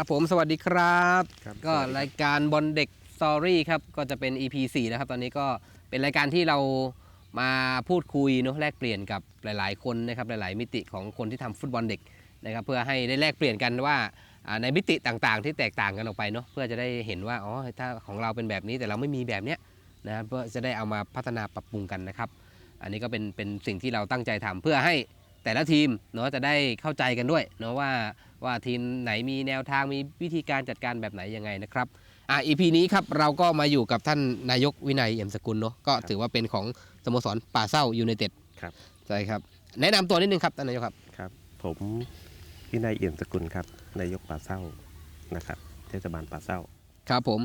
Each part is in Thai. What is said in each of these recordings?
ครับผมสวัสดีครับ ครับก็สวัสดีครับ รายการบอลเด็กสตอรี่ครับก็จะเป็น EP 4นะครับตอนนี้ก็เป็นรายการที่เรามาพูดคุยเนอะแลกเปลี่ยนกับหลาย ๆ คนนะครับหลาย ๆ มิติของคนที่ทำฟุตบอลเด็กนะครับเพื่อให้ได้แลกเปลี่ยนกันว่าอ่าในมิติต่าง ๆ ที่แตกต่างกันออกไปเนาะเพื่อจะได้เห็นว่าอ๋อถ้าของเราเป็นแบบนี้แต่เราไม่มีแบบเนี้ยนะครับเพื่อจะได้เอามาพัฒนาปรับปรุงกันนะครับ อันนี้ก็เป็นเป็นสิ่งที่เราตั้งใจทำเพื่อให้ แต่ละทีมเนาะจะได้เข้าใจกันด้วยเนาะว่าว่าทีมไหนมีแนวทางมีวิธีการจัดการแบบไหนยังไงนะครับอะ EP นี้ครับเราก็มาอยู่กับท่านนายกวินัยเอี่ยมสกุลเนาะก็ถือว่าเป็นของสโมสรป่าเศร้ายูไนเต็ดครับใช่ครับแนะนำตัวนิดนึงครับท่านนายกครับ ครับ ผมวินัยเอี่ยมสกุลครับนายกป่าเศร้านะครับเทศบาลป่าเศร้า ครับผม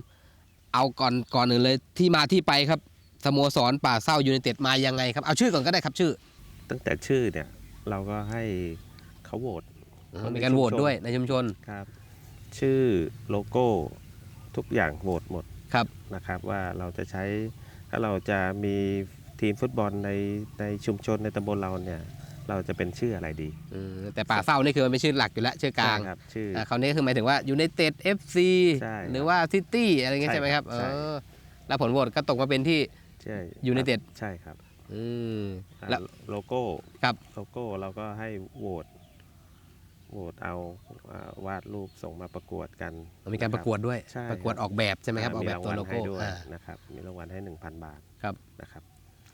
เอาก่อนก่อนอื่นเลยที่มาที่ไปครับสโมสรป่าเศร้ายูไนเต็ดมายังไงครับเอาชื่อก่อนก็ได้ครับชื่อ ตั้งแต่ชื่อเนี่ย เราก็ให้เขาโหวตคนในมีการโหวตชุมชนด้วยในชุมชนครับ ชื่อโลโก้ทุกอย่างโหวตหมดครับ นะครับ ว่าเราจะใช้ถ้าเราจะมีทีมฟุตบอลในในชุมชนในตำบลเราเนี่ย เราจะเป็นชื่ออะไรดีอืมแต่ป่าเศร้านี่คือมันเป็นชื่อหลักอยู่แล้วชื่อกลางใช่ครับชื่อ อ่าคราวนี้คือหมายถึงว่ายูไนเต็ดเอฟซีใช่ครับหรือว่าซิตี้อะไรเงี้ยใช่ใช่ไหมครับครับใช่เออแล้วผลโหวตก็ตกมาเป็นที่ใช่ United ใช่ครับ อืมอ่าแล้ว โลโก้ครับ โลโก้เราก็ให้โหวตโหวตเอาอ่าวาดรูปส่งมาประกวดกันมีการประกวดด้วย ใช่ประกวดออกแบบใช่ไหมครับ ออกแบบตัวโลโก้มีรางวัลให้ด้วยอ่า นะครับมีรางวัลให้ 1,000 บาทครับ นะครับ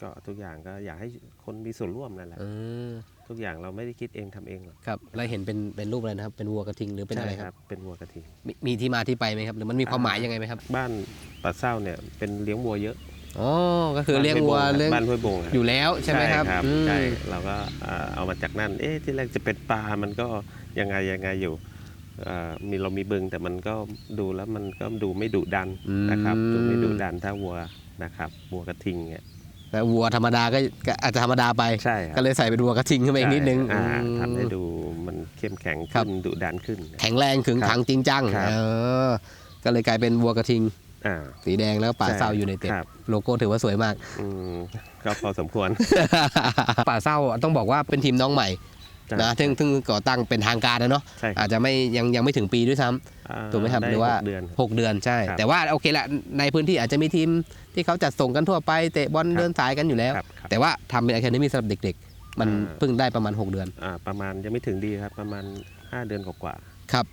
ก็ทุกอย่างก็อยากให้คนมีส่วนร่วมนั่นแหละอืมทุกอย่างเราไม่ได้คิดเองทำเองหรอกครับแล้วเห็นเป็นเป็นรูปอะไรนะครับ เป็นวัวกระทิงหรือเป็นอะไรใช่ครับเป็นวัวกระทิง มีมีที่มาที่ไปไหมครับ หรือมันมีความหมายยังไงไหมครับ บ้านป่าเศร้าเนี่ยเป็นเลี้ยงวัวเยอะ อ๋อก็คือเลี้ยงวัวบ้านเลี้ยงบ้านห้วยบงะอยู่แล้วใช่ไหมครับอืมใช่เราก็อ่าเอามาจากนั่นเอ๊ะที่แรกจะเป็นปลามันก็ยังไงยังไงอยู่อ่ามีเรามีบึงแต่มันก็ดูแล้วมันก็ดูไม่ดุดันนะครับดูไม่ดุดันถ้าวัวนะครับวัวกระทิงเนี่ยแต่วัวธรรมดาก็ก็อาจจะธรรมดาไปใช่ครับก็เลยใส่เป็นวัวกระทิงขึ้นมาอีกนิดนึงใช่อ่าอืมทำให้ดูมันเข้มแข็งครับขึ้นดุดันขึ้น แข็งแรงขึงขังจริงจังครับเออก็เลยกลายเป็นวัวกระทิง อ่า สีแดงแล้วป่าเศร้ายูไนเต็ดครับ โลโก้ถือว่าสวยมาก อืมก็พอสมควร ป่าเศร้าต้องบอกว่าเป็นทีมน้องใหม่ใช่ นะซึ่งซึ่งก่อตั้งเป็นทางการนะเนาะใช่ครับอาจจะไม่ยังยังไม่ถึงปีด้วยซ้ำ อ่าถูกไหมครับด้หรือว่า กเดือน6เดือนใช่ ครับแต่ว่าโอเคแหละในพื้นที่อาจจะมีทีมที่เขาจัดส่งกันทั่วไปเตะบอลครับ เดินสายกันอยู่แล้ว ครับครับ แต่ว่าทำเป็นอะคาเดมี่สำหรับเด็กๆ มันอ่า เพิ่งได้ประมาณ 6 เดือน อ่าประมาณยังไม่ถึงดีครับ ประมาณ 5 เดือนกว่าครับ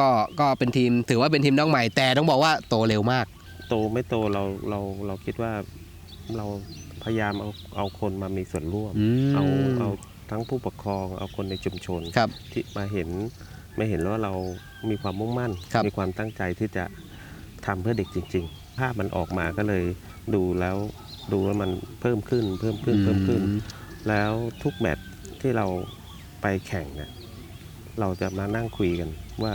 ก็ก็เป็นทีมถือว่าเป็นทีมน้องใหม่แต่ต้องบอกว่าโตเร็วมากๆโตไม่โตเราเราเราคิดว่าเราพยายามเอาเอาคนมามีส่วนร่วมเอาเอาทั้งผู้ปกครองเอาคนในชุมชนครับ ที่มาเห็นมาเห็นว่าเรามีความมุ่งมั่น ครับ มีความตั้งใจที่จะทำเพื่อเด็กจริง ๆ ภาพมันออกมาก็เลยดูแล้วดูว่ามันเพิ่มขึ้นเพิ่มขึ้นเพิ่มขึ้น แล้วทุกแมตช์ที่เราไปแข่งเนี่ยเราจะมานั่งคุยกันว่า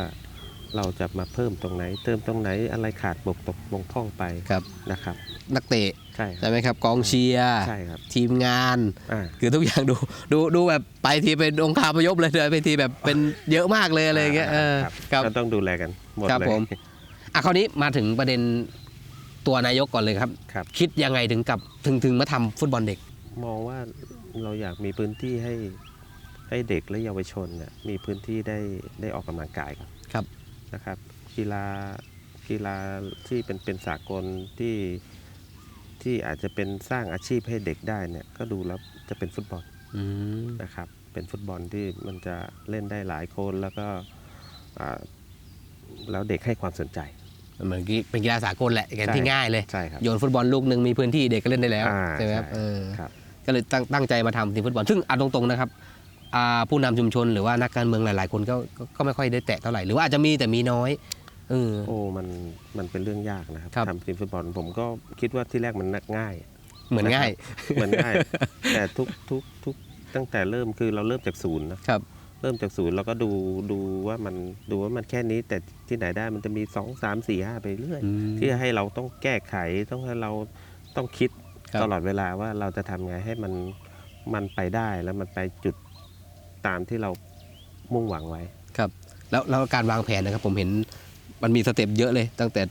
เราจะมาเพิ่มตรงไหน เติมตรงไหนอะไรขาดบกตกบกพร่องไปครับนะครับ นักเตะใช่ครัใช่บไหมครับกองเชียร์ใช่ครับทีมงาน อ่า คือทุกอย่างดูดูดูแบบไปทีเป็นองค์คาพยพเลยเดินไปทีแบบเป็นเยอะมากเลยอะไรอย่างเงี้ยเออครับครับ ก็ต้องดูแลกันหมดครับเลย ผม อะคราวนี้มาถึงประเด็นตัวนายกก่อนเลยครับ ครับ คิดยังไงถึงกับถึงถึงมาทำฟุตบอลเด็ก มองว่าเราอยากมีพื้นที่ให้ให้เด็กและเยาวชนเนี่ยมีพื้นที่ได้ได้ออกกำลังกายครับครับ นะครับ กีฬากีฬาที่เป็นเป็นสากลที่ที่อาจจะเป็นสร้างอาชีพให้เด็กได้เนี่ยก็ดูแล้วจะเป็นฟุตบอลอืมนะครับ เป็นฟุตบอลที่มันจะเล่นได้หลายคนแล้วก็อ่าแล้วเด็กให้ความสนใจเหมือนกี้เป็นกีฬาสากลแหละกันใช่ที่ง่ายเลยใช่ครับโยนฟุตบอลลูกหนึ่งมีพื้นที่เด็กก็เล่นได้แล้วอ่าใช่ไหมครับใช่เออครับก็เลยตั้งตั้งใจมาทำทีมฟุตบอลซึ่งเอาตรงๆนะครับอ่า ผู้นำชุมชนหรือว่านักการเมืองหลาย ๆ คนก็ก็ก็ไม่ค่อยได้แตะเท่าไหร่หรือว่าอาจจะมีแต่มีน้อยเออโอ้มันมันเป็นเรื่องยากนะครับครับทำทีมฟุตบอลผมก็คิดว่าที่แรกมันนักง่าย เหมือนง่ายเหมือนง่าย แต่ทุกทุกทุกตั้งแต่เริ่มคือเราเริ่มจากศูนย์นะครับเริ่มจากศูนย์เราก็ดูดูว่ามันดูว่ามันแค่นี้ แต่ที่ไหนได้มันจะมีสองสามสี่ห้าไปเรื่อยอืมที่ให้เราต้องแก้ไขต้องให้เราต้องคิดครับตลอดเวลาว่าเราจะทำไงให้มันมันไปได้แล้วมันไปจุด ตามที่เรามุ่งหวังไว้ ครับ แล้วแล้วการวางแผนนะครับ ผมเห็นมันมีสเต็ปเยอะเลย ตั้งแต่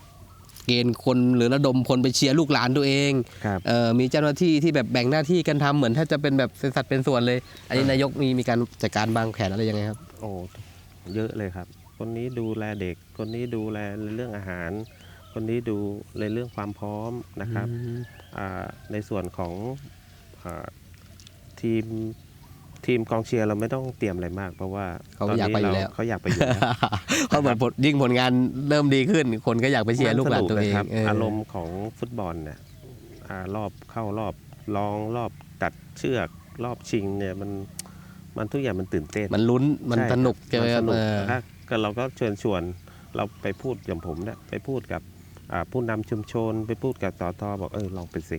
เกณฑ์คนหรือระดมคนไปเชียร์ลูกหลานตัวเองครับ เอ่อมีเจ้าหน้าที่ที่แบบแบ่งหน้าที่กันทำเหมือนถ้าจะเป็นแบบเป็นสัดเป็นส่วนเลย อันนี้นายกมีมีการจัดการวางแผนอะไรยังไงครับ โอ้เยอะเลยครับผคนนี้ดูแลเด็ก คนนี้ดูแลในเรื่องอาหาร คนนี้ดูในเรื่องความพร้อมนะครับอืมอ่าในส่วนของอาทีม ทีมกองเชียร์เราไม่ต้องเตรียมอะไรมาก เพราะว่าเขาตนอยากนี้ไปอยู่รแล้วเขาอยากไปอยู่แล้วเพราะเหมือนผลยิ่งผลงานเริ่มดีขึ้น คนก็อยากไปเชียร์ลูกหลานตัวเองมัสกะครับเออออารมณ์ของฟุตบอลเนี่ยอ่ารอบเข้ารอบรองรอบตัดเชือกรอบชิงเนี่ยมันมันทุกอย่างมันตื่นเต้น มันลุ้นมันใช่สนุกคใช่ไหมรับครับสนุกเออถ้าก็เราก็เชิญชวนเราไปพูดอย่างผมเนี่ยไปพูดกับอ่าผู้นำชุมชน ไปพูดกับสอทอบอกเออลองไปสิ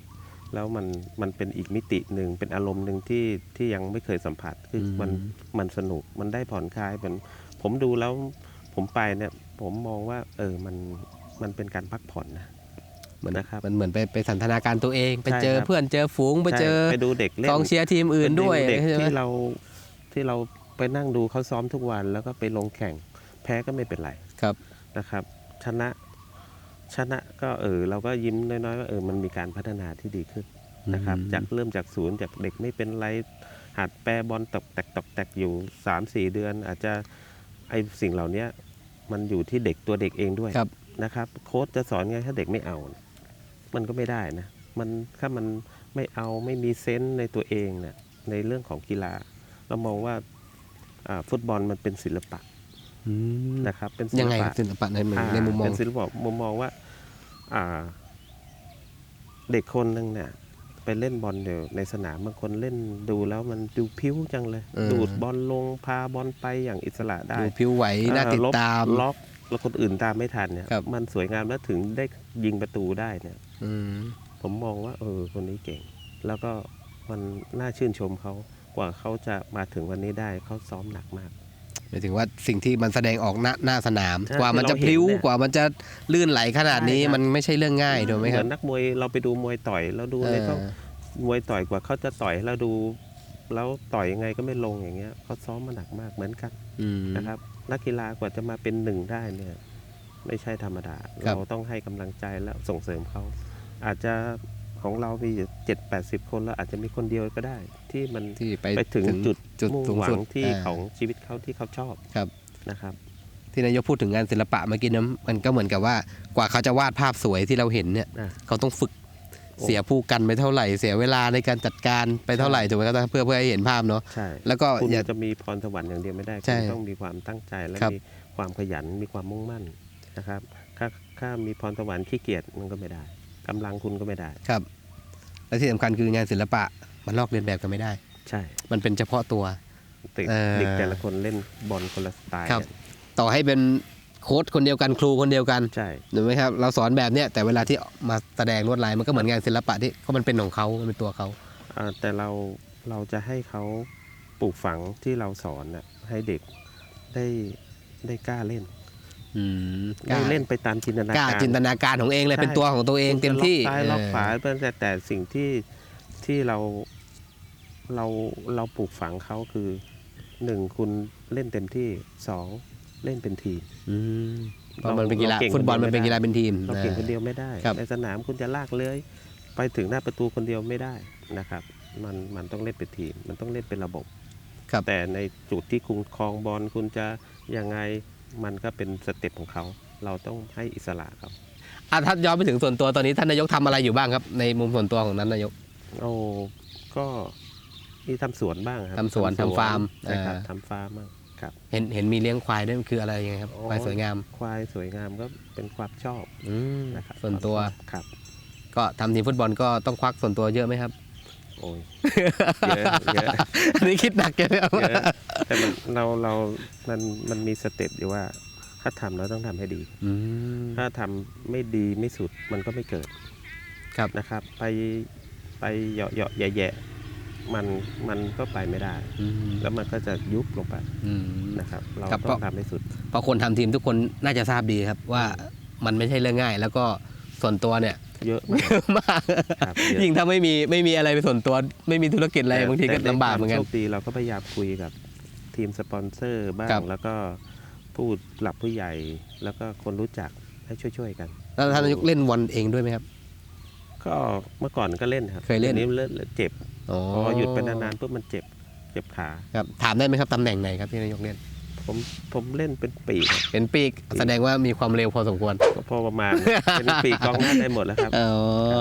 แล้วมันมันเป็นอีกมิติหนึ่งเป็นอารมณ์หนึ่งที่ที่ยังไม่เคยสัมผัสคืออมมันมันสนุกมันได้ผ่อนคลายมันผมดูแล้วผมไปเนี่ยผมมองว่า เออมันมันเป็นการพักผ่อนนะเหมือนนะครับมันเหมือนไปไปสันทนาการตัวเอง ไปใช่เจอครับเพื่อนเจอฝูงไปเจอใช่ไปดูเด็กเล่นกองเชียร์ทีมอื่นด้วยไปเด็กใช่ไหมที่เราที่เราไปนั่งดูเขาซ้อมทุกวันแล้วก็ไปลงแข่งแพ้ก็ไม่เป็นไรครับนะครับ ชนะ ชนะก็เออเราก็ยิ้มน้อยๆว่าเออมันมีการพัฒนาที่ดีขึ้นนะครับอืมจากเริ่มจากศูนย์จากเด็กไม่เป็นไรหัดแปรบอลตกแตกตกแตกอยู่ 3-4 เดือน อาจจะไอสิ่งเหล่านี้มันอยู่ที่เด็กตัวเด็กเองด้วยครับนะครับ โค้ชจะสอนไงถ้าเด็กไม่เอาเนี่ยมันก็ไม่ได้นะมันถ้ามันไม่เอาไม่มีเซนส์ในตัวเองเนี่ยในเรื่องของกีฬา เรามองว่าอ่าฟุตบอลมันเป็นศิลปะอืมนะครับเป็นศิยังลไงคปะรับศิลปะในมุมอ่าในมุมมองเป็นศิลปะมุมมองว่าอ่า เด็กคนหนึ่งเนี่ยไปเล่นบอลอยู่ในสนามบางคนเล่นดูแล้วมันดูพิ้วจังเลย เออ ดูดบอลลงพาบอลไปอย่างอิสระได้ดูผิวไหวน่าติดเออลบตามล็อกแล้วคนอื่นตามไม่ทันเนี่ยครับ มันสวยงามแล้วถึงได้ยิงประตูได้เนี่ย อืม ผมมองว่าเออคนนี้เก่ง แล้วก็มันน่าชื่นชมเขากว่าเขาจะมาถึงวันนี้ได้เขาซ้อมหนักมากห มายถึงว่าสิ่งที่มันแสดงออกหน้าหน้าสนาม ใช่กว่ามันจะที่เราพลิ้วเห็นเนี่ย กว่ามันจะลื่นไหลขนาดนี้ใช่ครับมันไม่ใช่เรื่องง่ายถูกไหมคเหรัมืบอนนักมวยเราไปดูมวยต่อยเราดูเอในอต้องมวยต่อยกว่าเขาจะต่อยให้เราดู แล้วต่อยยังไงก็ไม่ลงอย่างเงี้ยเขาซ้อมมาหนักมากเหมือนกันอืม นะครับ นักกีฬากว่าจะมาเป็นหนึ่งได้เนี่ยไม่ใช่ธรรมดา ครับ เราต้องให้กำลังใจและส่งเสริมเขาอาจจะ ของเรามีเจ็ดแปดสิบคนแล้วอาจจะมีคนเดียวก็ได้ ที่มันที่ไปไปถึงจุดจุดมุ่งสูงหวัสุดงที่าของชีวิตเขาที่เขาชอบครับนะครับ ที่นายกพูดถึงงานศิลปะเมื่อกี้นะมันก็เหมือนกับว่ากว่าเขาจะวาดภาพสวยที่เราเห็นเนี่ยอะเขาต้องฝึกโอ้เสียผู้กันไปเท่าไหร่เสียเวลาในการจัดการไปเท่าไหร่ถูกไหมครับเพื่อเพื่อให้เห็นภาพเนาะใช่แล้วก็คุณอย่าจะมีพรสวรรค์อย่างเดียวไม่ได้ใช่คุณต้องมีความตั้งใจและครับมีความขยันมีความมุ่งมั่นนะครับถ้าถ้ามีพรสวรรค์ขี้เกียจมันก็ไม่ได้ กำลังคุณก็ไม่ได้ ครับ และที่สำคัญคืองานศิลปะมันลอกเลียนแบบกันไม่ได้ ใช่ มันเป็นเฉพาะตัวเด็กเอ่อเด็กแต่ละคนเล่นบอลคนละสไตล์ครับกันต่อให้เป็นโค้ชคนเดียวกันครูคนเดียวกันใช่ถูกไหมครับ เราสอนแบบเนี้ยแต่เวลาที่มาแสดงลวดลายมันก็เหมือนงานศิลปะที่ก็มันเป็นของเขามันเป็นตัวเขาอ่าแต่เราเราจะให้เขาปลูกฝังที่เราสอนน่ะให้เด็กได้ได้กล้าเล่น อืมได้เล่นไปตามจินตนากล้าการจินตนาการของเองเลยใช่เป็นตัวของตัวเองเต็มที่คุณจะล็อกซ้ายล็อกเออขวาแต่แต่สิ่งที่ที่เราเราเราปลูกฝังเขาคือหนึ่งคุณเล่นเต็มที่สองเล่นเป็นทีมอืมเพราะมันเป็นกีฬาเราเก่งฟุตบอลคนเดียวมันเป็นไม่กีได้ฬาเป็นทีมเราเก่งอ่าคนเดียวไม่ได้ครับในสนามคุณจะลากเลื้อยไปถึงหน้าประตูคนเดียวไม่ได้นะครับ มันมันต้องเล่นเป็นทีม มันต้องเล่นเป็นระบบครับแต่ในจุดที่คุณครองบอลคุณจะยังไง มันก็เป็นสเต็ปของเขา เราต้องให้อิสระเขาอะถ้าย้อนไปถึงส่วนตัวตอนนี้ท่านนายกทำอะไรอยู่บ้างครับ ในมุมส่วนตัวของนั้นนายก โอ้ก็มีทำสวนบ้างครับทำสวนทำฟาร์มนะครับอ่า ทำฟาร์มบ้างครับเห็นเห็นมีเลี้ยงควายด้วยมันคืออะไรยังไงครับโอ้ควายสวยงามควายสวยงามก็เป็นความชอบอืมนะครับส่วนตัวความชอบครับ ก็ทำทีมฟุตบอลก็ต้องควักส่วนตัวเยอะไหมครับ โอ้ยเยอะเยอะ อันนี้คิดหนักเยอะครับเยอะ แต่มันเราเรา มันมันมีสเต็ปอยู่ว่า ถ้าทำเราต้องทำให้ดี อืม ถ้าทำไม่ดีไม่สุดมันก็ไม่เกิดครับ นะครับ ไปไปเหยาะเหยาะแย่แย่ๆมันมันก็ไปไม่ได้ อืมแล้วมันก็จะยุบลงไปอืม นะครับ เราครับต้องก็ ทำให้สุด เพราะคนทำทีมทุกคนน่าจะทราบดีครับว่ามันไม่ใช่เรื่องง่าย แล้วก็ส่วนตัวเนี่ยเยอะมากมากครับเยอะ ยิ่งถ้าไม่มีไม่มีอะไรเป็นส่วนตัว ไม่มีธุรกิจอะไรบางทีก็แต่ลำบากเหมือนกันใควโชคดีเราก็พยายามคุยกับ ทีมสปอนเซอร์บ้างครับ แล้วก็ผู้หลับผู้ใหญ่ แล้วก็คนรู้จักให้ช่วยๆกัน แล้วท่านนายกเล่นบอลเองด้วยไหมครับ ก็เมื่อก่อนก็เล่นครับเคยเล่น ดี๋วนี้เล่นเจ็บอ๋อพอหยุดไปนานๆปุ๊บมันเจ็บเจ็บขา ครับถามได้ไหมครับตำแหน่งไหนครับที่นายกเล่นผผมผมเล่นเป็นปีกครับเป็นปีกแสดงว่ามีความเร็วพอสมควร ก็พอประมาณ เป็นปีกกองหน้าได้หมดแล้วครับ เออ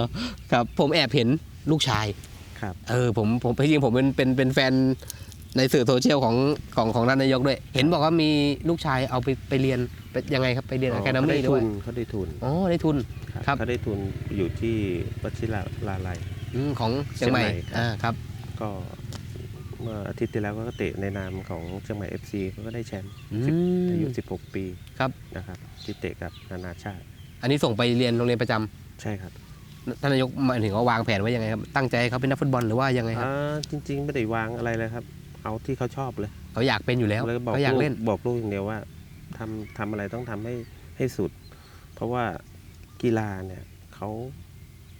ครับผมแอบเห็นลูกชาย ครับ เออผมผมจริงๆผมเป็นเป็นเป็นแฟน ในสื่อโซเชียลของของของท่านนายกด้วย เห็นบอกว่ามีลูกชายเอาไปไปเรียนไปยังไงครับไปเรียนอะคาเดเขามี่ได้ด้ทุวยนเขาได้ทุนอ๋อได้ทุนครับเขาได้ทุนอยู่ที่วชิราลาลัยอมของเชียงใหม่เชียงใหม่ครับอ่าครับ ก็เมื่ออาทิตย์ที่แล้วก็เตะในนามของเชียงใหม่ FC เขาก็ได้แชมป์อืสิบมอายุ 16 ปีครับนะครับที่เตะกับนานาชาติ อันนี้ส่งไปเรียนโรงเรียนประจำใช่ครับท่านนายกหมายถึงว่าวางแผนไว้ยังไงครับตั้งใจให้เขาเป็นนักฟุตบอลหรือว่ายังไงครับอ่าจริง ๆ ไม่ได้วางอะไรเลยครับ เอาที่เขาชอบเลยเขาอยากเป็นอยู่แล้วเลยบอกเขาอยากลูกเล่น บอกลูกอย่างเดียวว่าทำทำอะไรต้องทำให้ให้สุด เพราะว่ากีฬาเนี่ยเขา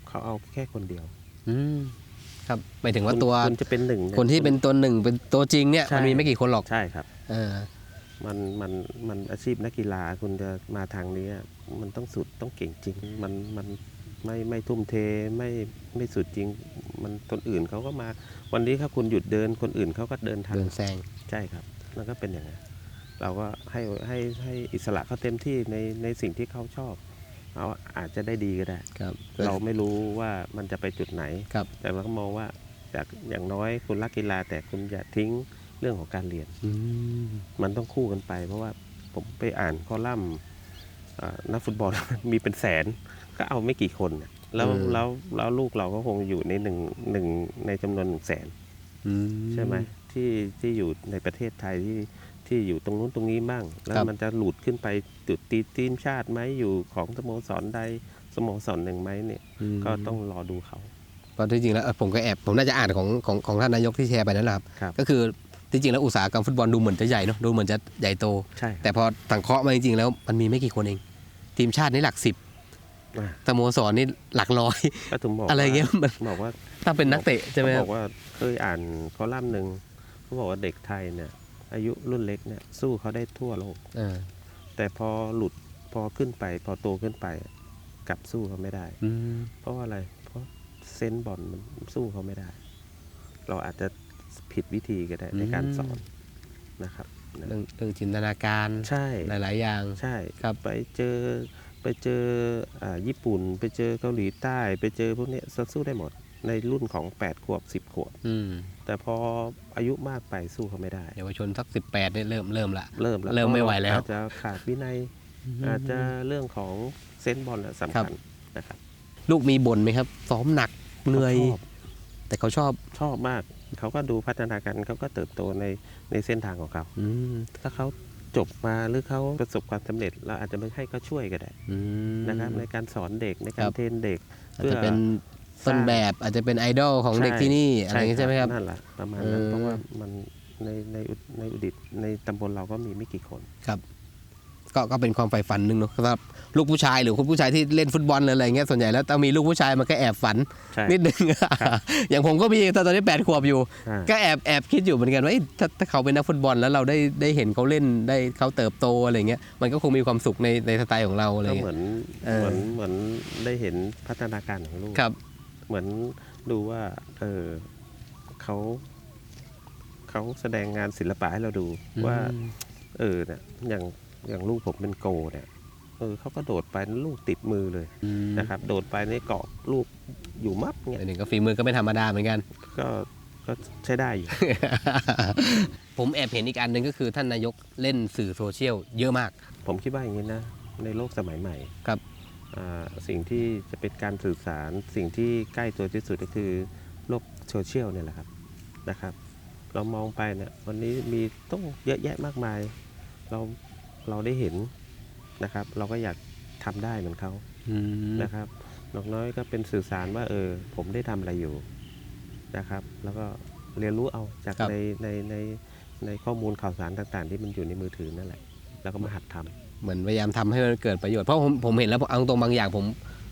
เขาเอาแค่คนเดียวอืมครับหมายถึงว่าคุณตัวคุณจะเป็นหนึ่งยคนที่เป็นตัวหนึ่งเป็นตัวจริงเนี่ยใช่มันมีไม่กี่คนหรอกใช่ครับ เออมันมันมันอาชีพนักกีฬาคุณจะมาทางนี้อะมันต้องสุดต้องเก่งจริง มันมัน ไม่ไม่ทุ่มเทไม่ไม่สุดจริง มันคนอื่นเขาก็มา วันนี้ถ้าคุณหยุดเดินคนอื่นเขาก็เดินทันเดินแซงใช่ครับมันก็เป็นอย่างนั้นเราก็ให้ให้ให้อิสระเขาเต็มที่ในในสิ่งที่เขาชอบเขาอาจจะได้ดีก็ได้ครับเราไม่รู้ว่ามันจะไปจุดไหนครับแต่เราก็มองว่าจากอย่างน้อยคุณรักกีฬา แต่คุณอย่าทิ้งเรื่องของการเรียนอืมมันต้องคู่กันไป เพราะว่าผมไปอ่านคอลัมน์อ่านักฟุตบอลมีเป็นแสน ก็เอาไม่กี่คนน่ะแล้วแล้วแล้วลูกเราก็คงอยู่ในหนึ่งหนึ่งในจำนวนหนึ่งแสนอืมใช่ไหมที่ที่อยู่ในประเทศไทยที่ที่อยู่ตรงนู้นตรงนี้บ้างแล้วครับมันจะหลุดขึ้นไปจุดตีทีมชาติไหมอยู่ของสโมสรใดสโมสรหนึ่งไหมเนี่ย มก็ต้องรอดูเขา เพราะที่จริงแล้วเออผมก็แอบผมน่าจะอ่านของของของท่านนายกที่แชร์ไปนั่นแหละครับครับ ก็คือที่จริงแล้วอุตสาหกรรมฟุตบอลดูเหมือนจะใหญ่เนอะดูเหมือนจะใหญ่โต ใช่แต่พอสังเคราะห์มาจริงๆแล้วมันมีไม่กี่คนเอง ทีมชาตินี่หลักสิบอะ สโมสรนี่หลักร้อย ก็ถึงบอกอะไรเงี้ยว่ามันบอกว่าถ้าเป็นนักเตะใช่ไหมคเขารับบอกว่าเคยอ่านคอลัมน์หนึ่งเขาบอกว่าเด็กไทยเนี่ย อายุรุ่นเล็กเนี่ยสู้เขาได้ทั่วโลกเออแต่พอหลุดพอขึ้นไป พอโตขึ้นไปกลับสู้เขาไม่ได้อืมเพราะว่าอะไร เพราะเซนส์บอลมันสู้เขาไม่ได้ เราอาจจะผิดวิธีก็ได้ในการสอนนะครับนะเรื่องเรื่องจินตนาการใช่หลาย ๆ อย่างใช่ครับไปเจอ ไปเจออ่าญี่ปุ่น ไปเจอเกาหลีใต้ ไปเจอพวกเนี้ยสู้ได้หมดในรุ่นของ 8 ขวบ 10 ขวบอืมแต่พออายุมากไปสู้เขาไม่ได้ เยาวชนสักสิบแปดเนี่ยเริ่มเริ่มละเริ่มแล้วเริ่มไม่ไหวแล้ว อาจจะขาดวินัย อาจจะเรื่องของเซนส์บอลน่ะสำคัญนะครับ ลูกมีบ่นไหมครับ ซ้อมหนักเหนื่อยขาชอบแต่เขาชอบชอบมาก เขาก็ดูพัฒนาการเขาก็เติบโตในในเส้นทางของเขาอืมถ้าเขา จบมาหรือเขาประสบความสำเร็จ เราอาจจะไม่ให้เขาช่วยก็ได้อืมนะครับในการสอนเด็กในกาครัรบเทรนเด็กอาจจะเป็นต้นแบบอาจจะเป็นไอดอลของเด็กที่นี่อะไรอย่างงี้ใช่ไหมครับนั่นแหละประมาณนั้นเออเพราะว่ามันในในอุในอุดิตในตำบลเราก็มีไม่กี่คน ก็ก็เป็นความใฝ่ฝันหนึ่งเนอะสำหรับลูกผู้ชายหรือคุณผู้ชายที่เล่นฟุตบอลหรืออะไรเงี้ยส่วนใหญ่แล้วต้องมีลูกผู้ชายมันก็แอบฝันใช่นิดนึง อย่างผมก็มีตอนตอนนี้แปดขวบอยู่ อ่า ก็แอบแอบคิดอยู่เหมือนกันว่าเอ๊ะถ้าถ้าเขาเป็นนักฟุตบอลแล้วเราได้ได้เห็นเขาเล่นได้เขาเติบโตอะไรเงี้ยมันก็คงมีความสุขในในสไตล์ของเราอะไรก็เงี้เหมืยอนเออ เหมือนเหมือนได้เห็นพัฒนาการของลูก ครับ เหมือนดูว่า เออเขาเขาแสดงงานศิลปะให้เราดูว่า เออเนี่ยอย่าง อย่างลูกผมเป็นโกเนี่ยเออเขาก็โดดไปลูกติดมือเลยอืมนะครับ โดดไปในเกาะลูกอยู่มับเนี่ยอันนี้ก็ฝีมือก็ไม่ธรรมดาเหมือนกัน ก็ก็ใช้ได้อยู่ ผมแอบเห็นอีกอันหนึ่งก็คือท่านนายกเล่นสื่อโซเชียลเยอะมาก ผมคิดว่าอย่างนี้นะ ในโลกสมัยใหม่ครับอ่าสิ่งที่จะเป็นการสื่อสารสิ่งที่ใกล้ตัวที่สุดก็คือโลกโซเชียลเนี่ยแหละครับนะครับ เรามองไปเนี่ยวันนี้มีต้องเยอะแยะมากมาย เรา เราได้เห็นนะครับ เราก็อยากทำได้เหมือนเขาอืมนะครับนกน้อยก็เป็นสื่อสารว่าเออ ผมได้ทำอะไรอยู่นะครับ แล้วก็เรียนรู้เอาจากครับในในในในข้อมูลข่าวสารต่าง ๆ ที่มันอยู่ในมือถือนั่นแหละ แล้วก็มาหัดทำเหมือนพยายามทำให้มันเกิดประโยชน์เพราะผมผมเห็นแล้วเอาตรงบางอย่างผม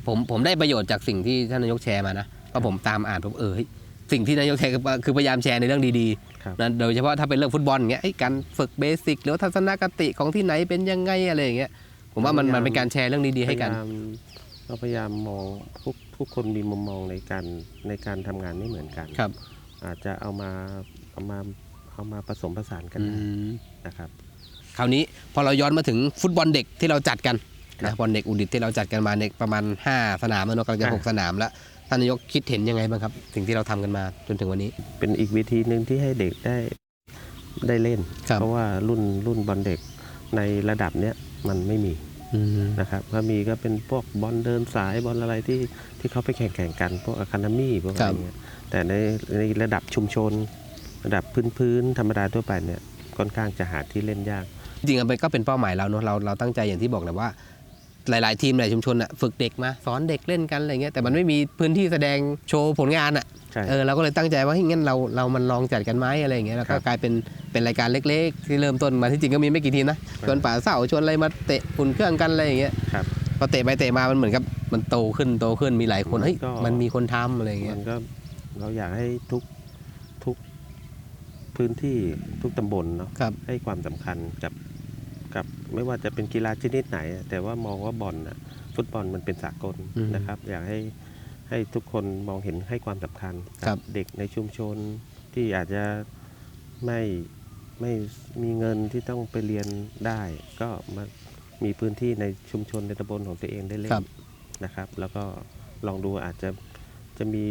ผมผมได้ประโยชน์จากสิ่งที่ท่านนายกแชร์มานะเพราะผมตามอ่านผมเออเฮ้ยสิ่งที่นายกแชร์คือคือพยายามแชร์ในเรื่องดีครับๆ นะโดยเฉพาะถ้าเป็นเรื่องฟุตบอลอย่างเงี้ยเอ้ยการฝึกเบสิกหรือว่าทัศนคติของที่ไหนเป็นยังไงอะไรอย่างเงี้ยผมว่ามันมันเป็นการแชร์เรื่องดีๆให้กันพยายามเราพยายามมองทุกทุกคนมีมุมมองในการในการทำงานไม่เหมือนกันครับ อาจจะเอามาเอามาเอามาผสมผสานกันอืได้มนะครับ คราวนี้พอเราย้อนมาถึงฟุตบอลเด็กที่เราจัดกันนะบอลเด็กอุดิตที่เราจัดกันมาในประมาณ 5 สนามแล้วเนอะกำลังจะอะหกสนามแล้ว ท่านนายกคิดเห็นยังไงบ้างครับ สิ่งที่เราทำกันมาจนถึงวันนี้ เป็นอีกวิธีหนึ่งที่ให้เด็กได้ได้เล่นครับเพราะว่ารุ่นรุ่นบอลเด็กในระดับเนี้ยมันไม่มีอืมนะครับถ้ามีก็เป็นพวกบอลเดินสายบอลอะไรที่ที่เขาไปแข่งแข่งกันพวกอะคาเดมี่พวกอะไรเงี้ยแต่ในในระดับชุมชน ระดับพื้นพื้นๆธรรมดาทั่วไปเนี่ยค่อนข้างจะหาที่เล่นยาก จริงๆมันก็เป็นเป้าหมายเราเนอะเราเราตั้งใจอย่างที่บอกแหละว่า หลาย ๆ ทีมหลายชุมชนอะฝึกเด็กมาสอนเด็กเล่นกันอะไรเงี้ยแต่มันไม่มีพื้นที่แสดงโชว์ผลงานอะใช่เออเราก็เลยตั้งใจว่าเฮ้ยงั้นเราเรามันลองจัดกันไหมอะไรอย่างเงี้ยแล้วก็ครับกลายเป็นเป็นรายการเล็ก ๆ ที่เริ่มต้นมาที่จริงก็มีไม่กี่ทีมนะชวนป่าเสาชวนอะไรมาเตะอุ่นเครื่องกันอะไรอย่างเงี้ยครับพอเตะไปเตะมามันเหมือนกับมันโตขึ้นโตขึ้นมีหลายคนเฮ้ยก็มันมีคนทำอะไรอย่างเงี้มัยนก็เราอยากให้ทุกทุกพื้นที่ทุกตำบลเนาะครับให้ความสำคัญกับ กับไม่ว่าจะเป็นกีฬาชนิดไหนอะแต่ว่ามองว่าบอลน่ะฟุตบอลมันเป็นสากลอืมนะครับ อยากให้ให้ทุกคนมองเห็นให้ความสำคัญกัครับ เด็กในชุมชนที่อาจจะไม่ไม่มีเงินที่ต้องไปเรียนได้ ก็มามีพื้นที่ในชุมชนในตำบลของตัวเองได้เล่ครันบนะครับแล้วก็ลองดูอาจจะจะมี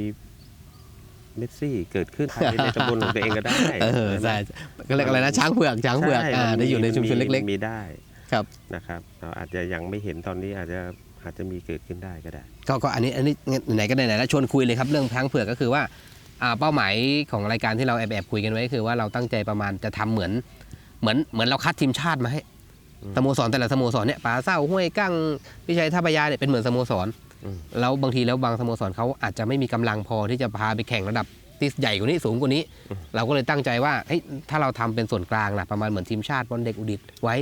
เมสซี่เกิดขึ้นภายในตำบลของตัวเองก็ได้เออใช่ก็เรียกอะไรนะช้างเผือกช้างเผือกใช่อ่ามัได้อยู่ในชุมชนเล็กมีได้ๆครับนะครับเราอาจจะยังไม่เห็นตอนนี้อาจจะอาจจะมีเกิดขึ้นได้ก็ได้ ก็ก็อันนี้อันนี้ไหนๆก็ไหนๆแล้วชวนคุยเลยครับเรื่องช้างเผือกก็คือว่าอ่าเป้าหมายของรายการที่เราแอบแอบๆคุยกันไว้ก็คือว่าเราตั้งใจประมาณจะทำเหมือน เหมือนเหมือนเราคัดทีมชาติมาให้อืมสโมสรแต่ละสโมสรเนี่ยป่าเศร้าห้วยกั้งพิชัยท่าพระยาเนี่ยเป็นเหมือนสโมสรอืม แล้วบางทีแล้วบางสโมสรเขาอาจจะไม่มีกำลังพอที่จะพาไปแข่งระดับที่ใหญ่กว่านี้สูงกว่านี้ เราก็เลยตั้งใจว่าเฮ้ยถ้าเราทำเป็นส่วนกลางล่ะประมาณเหมือนทีมชาติบอลเด็กอุดิตไว้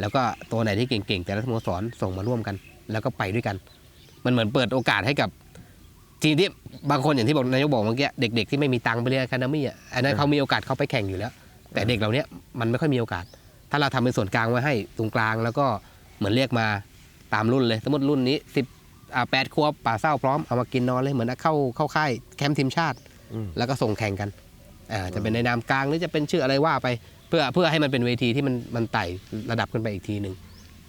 แล้วก็ตัวไหนที่เก่งๆ แต่ละสโมสรส่งมาร่วมกัน แล้วก็ไปด้วยกัน มันเหมือนเปิดโอกาสให้กับทีมที่บางคนอย่างที่บอกนายกบอกเมื่อกี้เด็ก ๆ ที่ไม่มีตังค์ไปเรียนอะคาเดมี่อะอันนั้นเขามีโอกาสเข้าไปแข่งอยู่แล้ว แต่เด็กเราเนี้ยมันไม่ค่อยมีโอกาส ถ้าเราทำเป็นส่วนกลางไว้ให้ตรงกลางแล้วก็เหมือนเรียกมาตามรุ่นเลย สมมติรุ่นนี้สิบอ่า แปดขวบป่าเศร้าพร้อมเอามากินนอนเลยเหมือนเข้าเข้าค่ายแคมป์ทีมชาติอืมแล้วก็ส่งแข่งกันอ่าจะเป็นในนามกลางหรือจะเป็นชื่ออะไรว่าไปเพื่อเพื่อให้มันเป็นเวทีที่มันมันไต่ระดับขึ้นไปอีกทีหนึ่ง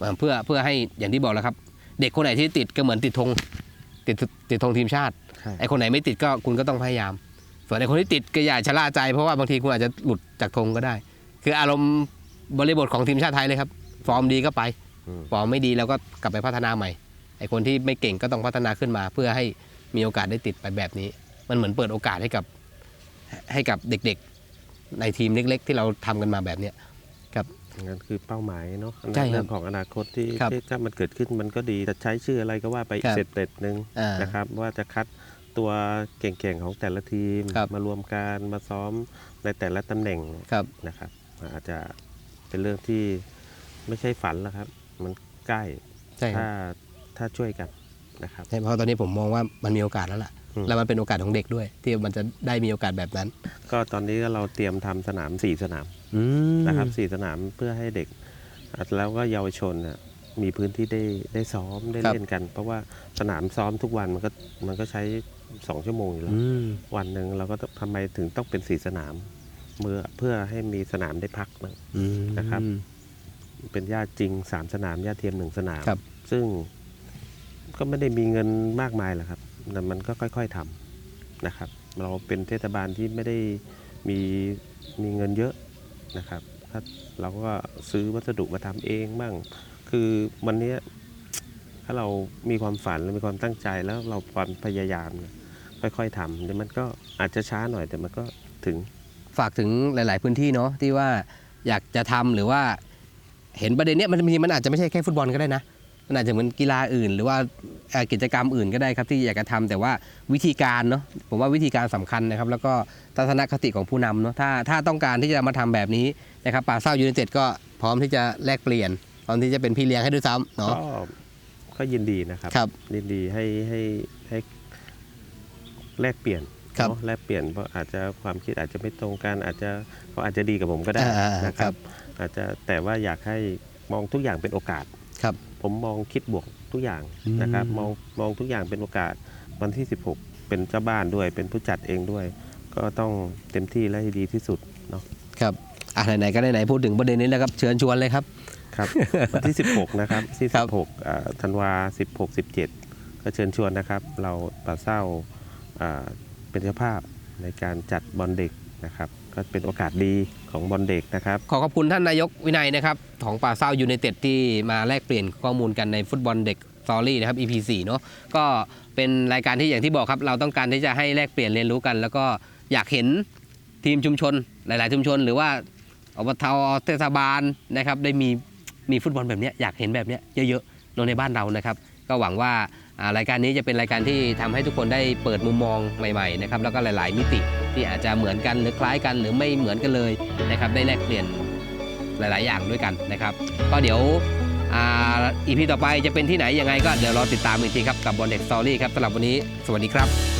อ่าเพื่อเพื่อให้อย่างที่บอกแล้วครับ เด็กคนไหนที่ติดก็เหมือนติดธงติดติดธงทีมชาติใช่ไอ้คนไหนไม่ติดก็คุณก็ต้องพยายาม ส่วนไอ้คนที่ติดก็อย่าชะล่าใจ เพราะว่าบางทีคุณอาจจะหลุดจากธงก็ได้ คืออารมณ์บริบทของทีมชาติไทยเลยครับ ฟอร์มดีก็ไปอืมฟอร์มไม่ดีแล้วก็กลับไปพัฒนาใหม่ ไอ้คนที่ไม่เก่งก็ต้องพัฒนาขึ้นมา เพื่อให้มีโอกาสได้ติดไปแบบนี้ มันเหมือนเปิดโอกาสให้กับให้กับเด็กๆ ในทีมเล็ก ๆ ที่เราทำกันมาแบบเนี้ยนั่นคือเป้าหมายเนาะใช่ครับเรื่องของอนาคตที่ครับที่ถ้ามันเกิดขึ้นมันก็ดีจะใช้ชื่ออะไรก็ว่าไปครับเสร็จเต็ดหนึ่งอ่านนะครับว่าจะคัดตัวเก่งๆของแต่ละทีมครับมารวมกันมาซ้อมในแต่ละตำแหน่งครับนะครับ อาจจะเป็นเรื่องที่ไม่ใช่ฝันแล้วครับ มันใกล้ใช่ครัถ้าบ ถ้าช่วยกันนะครับ ใช่เพราะตอนนี้ผมมองว่ามันมีโอกาสแล้วล่ะ อืม แล้วมันเป็นโอกาสของเด็กด้วย ที่มันจะได้มีโอกาสแบบนั้นก็ตอนนี้ก็เราเตรียมทำสนามสี่สนามอืมนะครับสี่สนามเพื่อให้เด็กแล้วก็เยาวชนน่ะมีพื้นที่ได้ได้ซ้อมได้ครับเล่นกัน เพราะว่าสนามซ้อมทุกวันมันก็มันก็ใช้สองชั่วโมงอยู่แล้ว อืมวันหนึ่งเราก็ต้องทำไมถึงต้องเป็นสี่สนามเมื่อเพื่อให้มีสนามได้พักบ้างอืมนะครับ เป็นญาติจริงสามสนามญาติเทียมหนึ่งสนาม ครับ ซึ่ง ก็ไม่ได้มีเงินมากมายหรอกครับแต่มันก็ค่อย ๆทำนะครับ เราเป็นเทศบาลที่ไม่ได้มีมีเงินเยอะนะครับถ้าเราก็ซื้อวัสดุมาทำเองบ้าง คือวันนี้ถ้าเรามีความฝันและมีความตั้งใจแล้วเราความพยายามเนี่ยค่อยๆทำเดี๋ยวมันก็อาจจะช้าหน่อยแต่มันก็ถึง ฝากถึงหลาย ๆ พื้นที่เนาะที่ว่าอยากจะทำหรือว่าเห็นประเด็นเนี้ยมันบางทีมันอาจจะไม่ใช่แค่ฟุตบอลก็ได้นะ มันอาจจะเหมือนกีฬาอื่น หรือว่าเอ่อกิจกรรมอื่นก็ได้ครับที่อยากจะทำแต่ว่าวิธีการเนาะผมว่าวิธีการสำคัญนะครับ แล้วก็ทัศนคติของผู้นำเนาะถ้าถ้าต้องการที่จะมาทำแบบนี้นะครับป่าเศร้ายูไนเต็ดก็พร้อมที่จะแลกเปลี่ยนพร้อมที่จะเป็นพี่เลี้ยงให้ด้วยซ้ำเนาะก็ก็ยินดีนะครับครับยินดีให้ให้ให้แลกเปลี่ยนครับเนอะแลกเปลี่ยนเพราะอาจจะความคิดอาจจะไม่ตรงกันอาจจะเขาอาจจะดีกับผมก็ได้อ่าๆนะคครัรับบอาจจะแต่ว่าอยากให้มองทุกอย่างเป็นโอกาส ครับ ผมมองคิดบวกทุกอย่างอืมนะครับ มองมองทุกอย่างเป็นโอกาสวันที่ 16 เป็นเจ้าบ้านด้วย เป็นผู้จัดเองด้วย ก็ต้องเต็มที่และให้ดีที่สุดเนาะครับอะไหนๆก็ไหนๆพูดถึงประเด็นนี้แล้วครับ เชิญชวนเลยครับครับวันที่ 16 นะครับที่ครับ16อ่าธันวา16 17 ก็เชิญชวนนะครับ เราป่าเศร้าอ่าเป็นเจ้าภาพในการจัดบอลเด็กนะครับก็เป็นโอกาสดีของบอลเด็กนะครับ ขอขอบคุณท่านนายกวินัยนะครับ ของป่าเศร้ายูไนเต็ดที่มาแลกเปลี่ยนข้อมูลกันในฟุตบอลเด็กสตอรี่นะครับ EP 4เนาะก็เป็นรายการที่อย่างที่บอกครับ เราต้องการที่จะให้แลกเปลี่ยนเรียนรู้กัน แล้วก็อยากเห็นทีมชุมชน หลาย ๆ ชุมชน หรือว่าอบตเทศบาลนะครับได้มีมีฟุตบอลแบบนี้อยากเห็นแบบนี้เยอะๆลงในบ้านเรานะครับ ก็หวังว่าอ่ารายการนี้จะเป็นรายการที่ทำให้ทุกคนได้เปิดมุมมองใหม่ ๆ นะครับ แล้วก็หลาย ๆ มิติ ที่อาจจะเหมือนกันหรือคล้ายกันหรือไม่เหมือนกันเลยนะครับ ได้แลกเปลี่ยนหลาย ๆ อย่างด้วยกันนะครับ ก็เดี๋ยวอีพีต่อไปจะเป็นที่ไหนยังไงก็เดี๋ยวรอติดตามอีกทีครับกับบอลเด็กสตอรี่ครับสำหรับวันนี้สวัสดีครับ